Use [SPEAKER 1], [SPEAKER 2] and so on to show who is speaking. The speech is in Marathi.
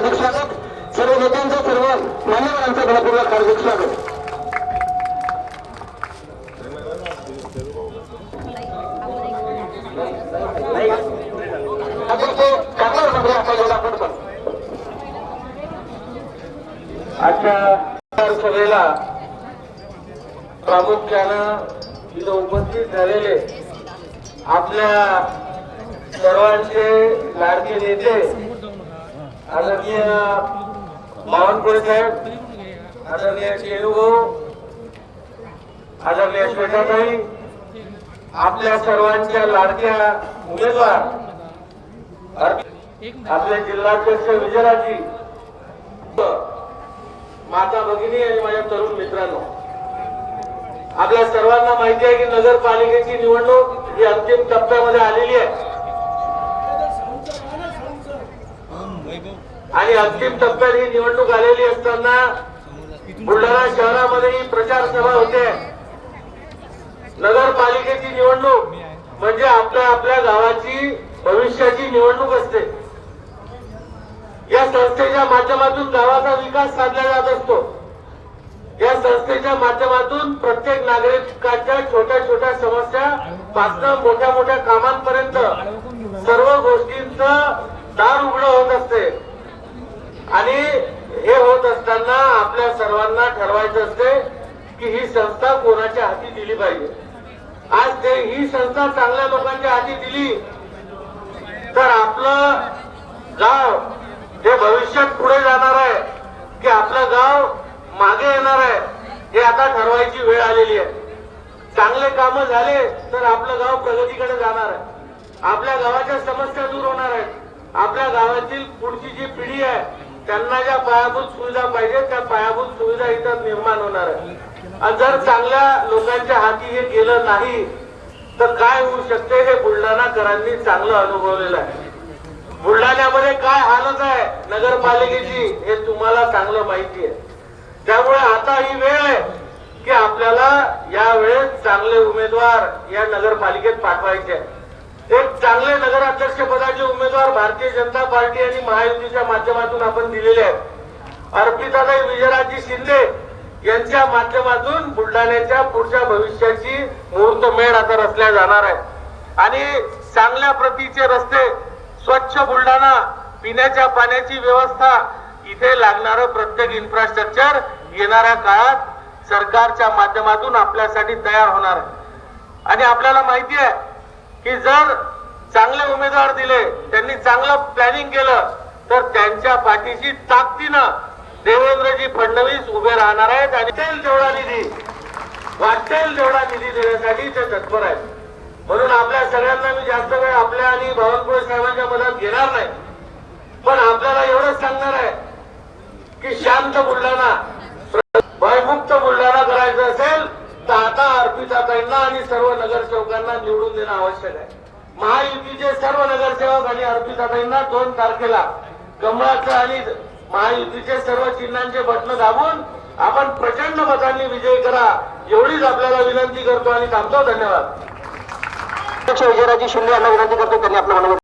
[SPEAKER 1] हार्दिक स्वागत सर्व नेत्यांचं सर्व मान्यवरांचं मनपूर्वक हार्दिक
[SPEAKER 2] स्वागत. सभेला प्रामुख्यानं इथं उपस्थित झालेले आपल्या सर्वांचे लाडके नेते आदरणीय बावनकुळे साहेब आदरणीय शेणूभाऊ आदरणीय श्वेताताई आपल्या सर्वांच्या लाडक्या उमेदवार आपले जिल्हाध्यक्ष विजयराजी माता भगिनी आणि माझ्या तरुण मित्रांनो आपल्या सर्वांना माहिती आहे की नगरपालिकेची निवडणूक ही अंतिम टप्प्यामध्ये आलेली आहे. आणि अंतिम टप्प्यात ही निवडणूक आलेली असताना बुलढाणा शहरामध्ये ही प्रचार सभा होते. नगरपालिकेची निवडणूक म्हणजे आपल्या आपल्या गावाची भविष्याची निवडणूक असते. या संस्थेच्या माध्यमातून गावाचा विकास साधला जात असतो. या संस्थेच्या माध्यमातून प्रत्येक नागरिकाच्या छोट्या छोट्या समस्या पासून मोठ्या मोठ्या कामांपर्यंत सर्व गोष्टींच दार उघड होत असते. असताना आपल्या सर्वांना ठरवायचं असते की ही संस्था कोणाच्या हाती दिली पाहिजे. आज ते ही संस्था चांगल्या लोकांच्या हाती दिली तर आपलं गाव हे भविष्यात पुढे जाणार आहे की आपलं गाव मागे येणार आहे हे आता ठरवायची वेळ आलेली आहे. चांगले काम झाले तर आपलं गाव प्रगतीकडे जाणार आहे. आपल्या गावाच्या समस्या दूर होणार आहेत. आपल्या गावातील पुढची जी पिढी आहे त्यांना ज्या पायाभूत सुविधा पाहिजे त्या पायाभूत सुविधा इथं निर्माण होणार आहे आणि जर चांगल्या लोकांच्या हाती हे गेलं नाही तर काय होऊ शकते हे बुलढाणाकरांनी चांगलं अनुभवलेलं आहे. बुलढाण्यामध्ये काय हालत आहे नगरपालिकेची हे तुम्हाला चांगलं माहिती आहे. त्यामुळे आता ही वेळ आहे की आपल्याला यावेळेस चांगले उमेदवार या नगरपालिकेत पाठवायचे आहे. एक चांगले नगराध्यक्ष पदाचे उमेदवार भारतीय जनता पार्टी आणि महायुतीच्या माध्यमातून आपण दिलेले आहेत. अर्पिताताई विजयराजी शिंदे यांच्या माध्यमातून बुलढाण्याच्या पुढच्या भविष्याची मुहूर्तमेढ आता रचल्या जाणार आहे आणि चांगल्या प्रतीचे रस्ते स्वच्छ बुलढाणा पिण्याच्या पाण्याची व्यवस्था इथे लागणारं प्रत्येक इन्फ्रास्ट्रक्चर येणाऱ्या काळात सरकारच्या माध्यमातून आपल्यासाठी तयार होणार आहे. आणि आपल्याला माहिती आहे की जर चांगले उमेदवार दिले त्यांनी चांगलं प्लॅनिंग केलं तर त्यांच्या पाठीशी ताकदीनं देवेंद्रजी फडणवीस उभे राहणार आहेत आणि वाटेल निधी वाटेल तेवढा निधी देण्यासाठी ते तत्पर आहेत. म्हणून आपल्या सगळ्यांना मी जास्त वेळ आपल्या आणि भवनपुरे साहेबांच्या मदत घेणार नाही. पण आपल्याला एवढंच सांगणार आहे की शांत बुलढाणा भयमुक्त बुलढाणा करायचं असेल तर आता अर्पिताताईंना आणि सर्व नगरसेवकांना निवडून देणं आवश्यक आहे. महायुतीचे सर्व नगरसेवक आणि अर्पिताताईंना दोन तारखेला कमळाचं आणि महायुतीचे सर्व चिन्हांचे बटणं दाबून आपण प्रचंड मतांनी विजय करा एवढीच आपल्याला विनंती करतो आणि थांबतो. धन्यवाद.
[SPEAKER 1] अध्यक्ष विजयराजे शिंदे यांना विनंती करतो त्यांनी आपलं